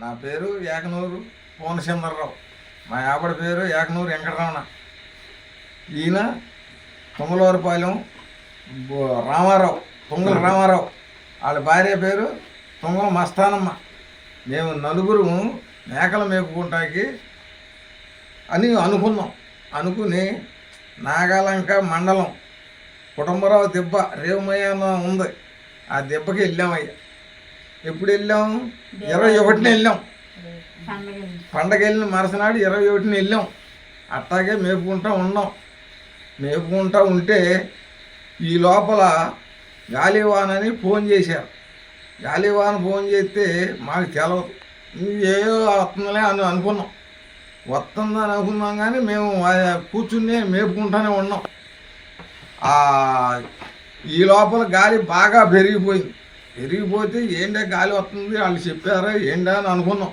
నా పేరు ఏకనూరు పూర్ణచంద్రరావు మా ఆవిడ పేరు ఏకనూరు వెంకటరమణ. ఈయన తుంగలవారిపాలెం బో- రామారావు తుంగల రామారావు. వాళ్ళ భార్య పేరు తుంగల మస్తానమ్మ. మేము నలుగురు మేకలు మేపుకుంటాకి అని అనుకున్నాం. అనుకుని నాగాలంక మండలం కుటుంబరావు దెబ్బ రేవమయ్య ఉంది. ఆ దెబ్బకి వెళ్ళామయ్యా. ఎప్పుడు వెళ్ళాం? ఇరవై ఒకటిన వెళ్ళాం. పండగ వెళ్ళిన మరుసనాడు ఇరవై ఒకటిన వెళ్ళాం. అట్టాగే మేపుకుంటా ఉన్నాం. మేపుకుంటా ఉంటే ఈ లోపల గాలివానని ఫోన్ చేశారు. గాలివాన్ ఫోన్ చేస్తే మాకు తెలవదు. ఏదో వస్తుందిలే అని అనుకున్నాం. వస్తుందని అనుకున్నాం కానీ మేము ఆ కూర్చుని మేపుకుంటానే ఉన్నాం. ఈ లోపల గాలి బాగా పెరిగిపోయింది. పెరిగిపోతే ఏంటో గాలి వస్తుంది? వాళ్ళు చెప్పారా? ఏంటా అని అనుకున్నాం.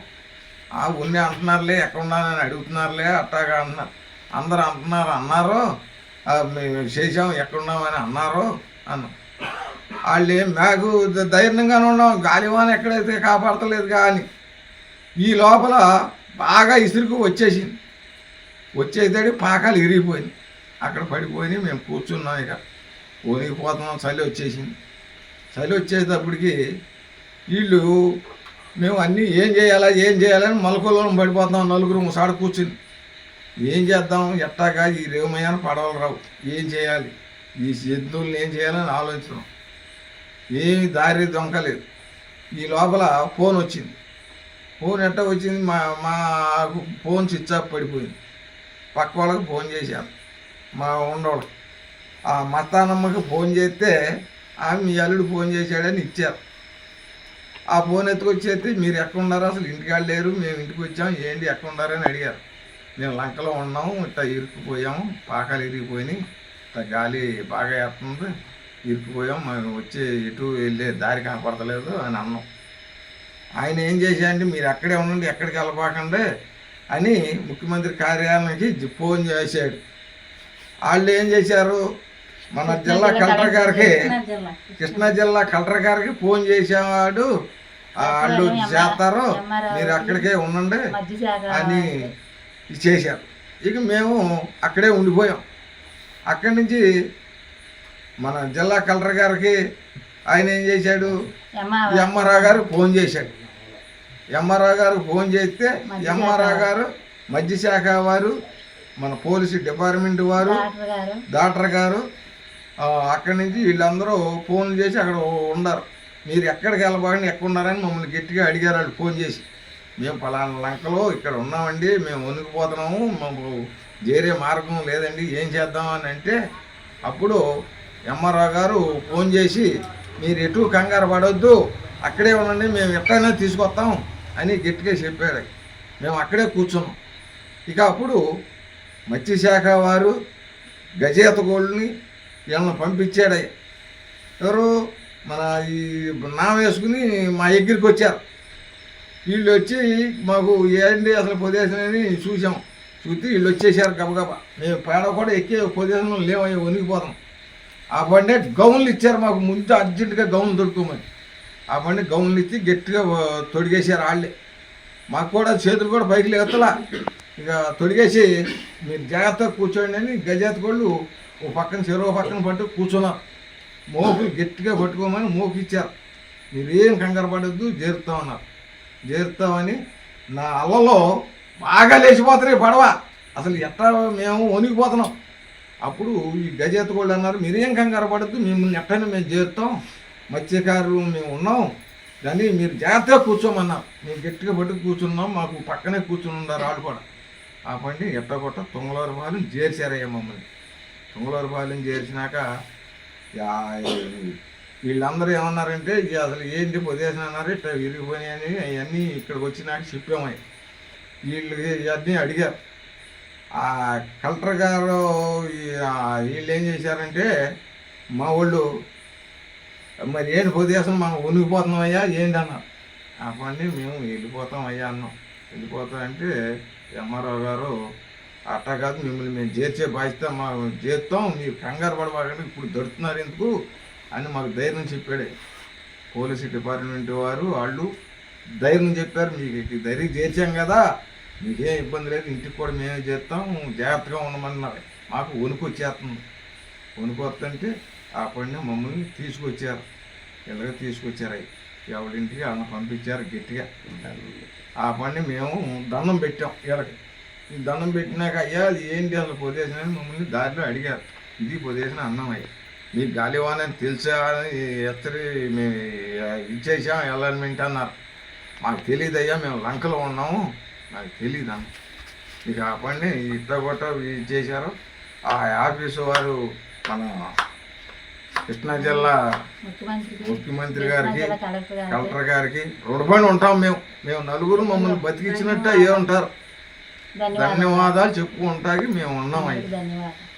ఆ ఉన్ని అంటున్నారులే ఎక్కడ అని అడుగుతున్నారులే అట్టాగా అంటున్నారు. అందరు అంటున్నారు అన్నారు? మేము చేసాం ఎక్కడున్నామని అన్నారు? అన్నాం. వాళ్ళు ఏం మాకు ధైర్యంగానే ఉన్నాం గాలివాన ఎక్కడైతే కాపాడతలేదు కానీ ఈ లోపల బాగా ఇసురుకు వచ్చేసింది. వచ్చేసాడు పాకాలు ఇరిగిపోయింది అక్కడ పడిపోయి మేము కూర్చున్నాం ఇక. ఓనిగిపోతున్నాం చలి వచ్చేసింది. చలి వచ్చేటప్పటికి వీళ్ళు మేము అన్నీ ఏం చేయాలా ఏం చేయాలని మలకొల్లో పడిపోతాం నలుగురు ముసాడ కూర్చుని. ఏం చేద్దాం? ఎట్టాగా ఈ రేమయ్యాన పడవలు రావు. ఏం చేయాలి? ఈ జంతువులను ఏం చేయాలని ఆలోచించడం ఏమి దారి దొంకలేదు ఈ లోపల ఫోన్ వచ్చింది. ఫోన్ ఎట్ట వచ్చింది? మా మాకు ఫోన్ స్విచ్ ఆఫ్ పడిపోయింది. పక్క వాళ్ళకి ఫోన్ చేశాను. మా ఉండవాళ్ళకి ఆ మస్తానమ్మకి ఫోన్ చేస్తే ఆమె మీ అల్లుడు ఫోన్ చేశాడని ఇచ్చారు. ఆ ఫోన్ ఎత్తుకొచ్చేస్తే మీరు ఎక్కడున్నారు అసలు ఇంటికాడ లేరు మేము ఇంటికి వచ్చాం ఏంటి ఎక్కడున్నారని అడిగారు. మేము లంకలో ఉన్నాము ఇట్లా ఇరుక్కుపోయాము పాకాలు ఇరిగిపోయినాయి ఇట్లా గాలి బాగా వేస్తుంది ఇరుక్కుపోయాం మేము వచ్చి ఎటు వెళ్ళే దారి కనపడతలేదు అని అన్నాం. ఆయన ఏం చేశాడంటే మీరు అక్కడే ఉండండి ఎక్కడికి వెళ్ళపోకండి అని ముఖ్యమంత్రి కార్యాలయానికి ఫోన్ చేశాడు. వాళ్ళు ఏం చేశారు? మన జిల్లా కలెక్టర్ గారికి కృష్ణా జిల్లా. కలెక్టర్ గారికి ఫోన్ చేసేవాడు. వాళ్ళు చేస్తారు. మీరు అక్కడికే ఉండండి అని చేశారు. ఇక మేము అక్కడే ఉండిపోయాం. అక్కడి నుంచి మన జిల్లా కలెక్టర్ గారికి ఆయన ఏం చేశాడు? ఎంఆర్ఆ గారు ఫోన్ చేశాడు. ఎంఆర్ఆ గారు ఫోన్ చేస్తే ఎంఆర్ఆ గారు మధ్య శాఖ వారు మన పోలీసు డిపార్ట్మెంట్ వారు డాక్టర్ గారు అక్కడి నుంచి వీళ్ళందరూ ఫోన్లు చేసి అక్కడ ఉన్నారు. మీరు ఎక్కడికి వెళ్ళబాగని ఎక్కడ ఉన్నారని మమ్మల్ని గట్టిగా అడిగారు వాళ్ళు ఫోన్ చేసి. మేము పలానా లంకలో ఇక్కడ ఉన్నామండి మేము వణికిపోతున్నాము మాకు చేరే మార్గం లేదండి ఏం చేద్దాం అని అంటే అప్పుడు ఎంఆర్ఓ గారు ఫోన్ చేసి మీరు ఎటు కంగారు పడవద్దు అక్కడే ఉండండి మేము ఎక్కడైనా తీసుకొస్తాం అని గట్టిగా చెప్పాడు మేము అక్కడే కూర్చున్నాం. ఇక అప్పుడు మత్స్యశాఖ వారు గజేత గోళ్ళని వీళ్ళని పంపించాడు. ఎవరు? మన ఈ నా వేసుకుని మా దగ్గరికి వచ్చారు. వీళ్ళు వచ్చి మాకు ఏంటి అసలు పొదేశనని చూసాం చూస్తే వీళ్ళు వచ్చేసారు గబగబ. మేము పేడ కూడా ఎక్కే పొదేశంలో లేవయ్యా వణికిపోతాం. ఆ బండి గౌన్లు ఇచ్చారు మాకు. ముందు అర్జెంటుగా గౌన్లు దొరుకుతామని. ఆ బండి గౌన్లు ఇచ్చి గట్టిగా తొడిగేసారు తొడిగేశారు వాళ్ళే. మాకు కూడా చేతులు కూడా పైకి లేవతలా ఇక తొడిగేసి మీరు జాగ్రత్తగా కూర్చోండి అని గజాత కోళ్ళు ఓ పక్కన చెరువు పక్కన పట్టు కూర్చున్నాం. మోకులు గట్టిగా పట్టుకోమని మోకు ఇచ్చారు మీరేం కంగారు పడద్దు చేరుతామన్నారు చేరుతామని నా అల్లలో బాగా లేచిపోతున్నాయి పడవ. అసలు ఎట్టా మేము వణికిపోతున్నాం. అప్పుడు ఈ గజేత కోళ్ళు అన్నారు మీరేం కంగారు పడద్దు మిమ్మల్ని ఎట్టని మేము చేరుతాం మత్స్యకారులు మేము ఉన్నాం. కానీ మీరు జాగ్రత్తగా కూర్చోమన్నారు మేము గట్టిగా పట్టుకు కూర్చున్నాం మాకు పక్కనే కూర్చుని ఉన్నారు వాళ్ళు కూడా. ఆ పండి ఎట్టగొట్ట తుంగలవారిపాలెం చేర్చారయ్య మమ్మల్ని. తుంగలవారిపాలెం చేర్చినాక వీళ్ళందరూ ఏమన్నారంటే ఇక అసలు ఏంటి పొదేసిన అన్నారు ఇట్లా విరిగిపోయినాయని అవన్నీ ఇక్కడికి వచ్చినాక చెప్పామయ్య వీళ్ళు ఇవన్నీ అడిగారు. ఆ కలెక్టర్ గారు వీళ్ళు ఏం చేశారంటే మా వాళ్ళు మరి ఏంటి పొదేశం మనం ఉనిగిపోతున్నాం అయ్యా ఏంటి అన్నారు. ఆ పని మేము వెళ్ళిపోతాం అయ్యా అన్నాం. వెళ్ళిపోతాం అంటే ఎంఆర్ఓ గారు అట్టా కాదు మిమ్మల్ని మేము చేర్చే బాధ్యత మా చేస్తాం మీరు కంగారు పడబాకండి ఇప్పుడు దొరుకుతున్నారు ఎందుకు అని మాకు ధైర్యం చెప్పాడే. పోలీసు డిపార్ట్మెంట్ వారు వాళ్ళు ధైర్యం చెప్పారు. మీకు ధైర్యం చేర్చాం కదా మీకేం ఇబ్బంది లేదు ఇంటికి కూడా మేమే చేస్తాం జాగ్రత్తగా ఉండమన్నారు. మాకు వణుకు వచ్చేస్తుంది. వణుకు వస్తుంటే ఆ పడిన మమ్మల్ని తీసుకొచ్చారు. ఇలాగ తీసుకొచ్చారు. అవి ఎవరింటికి అన్న పంపించారు గట్టిగా. ఆ పని మేము దండం పెట్టాం. వీళ్ళకి దండం పెట్టినాక అయ్యా అది ఏంటి అసలు పొదేసిన అని మమ్మల్ని దారిలో అడిగారు. ఇది పొదేసిన అన్నం అయ్యి. మీకు గాలివాన్ అని తెలుసా అని ఎత్తరి మేము ఇచ్చేసాం ఎలర్మెంట్ అన్నారు. మాకు తెలియదు అయ్యా మేము లంకలో ఉన్నాము. నాకు తెలియదు అన్న. ఇక ఆ పని ఇట్లా కొట్ట ఇచ్చేశారు. ఆ ఆఫీసు వారు మన కృష్ణా జిల్లా ముఖ్యమంత్రి గారికి కలెక్టర్ గారికి. రుణపడి ఉంటాం మేము. మేము నలుగురు మమ్మల్ని బతికించినట్టు ఏ ఉంటారు. ధన్యవాదాలు. చెప్పుకుంటాకి మేము ఉన్నాం. ధన్యవాదాలు.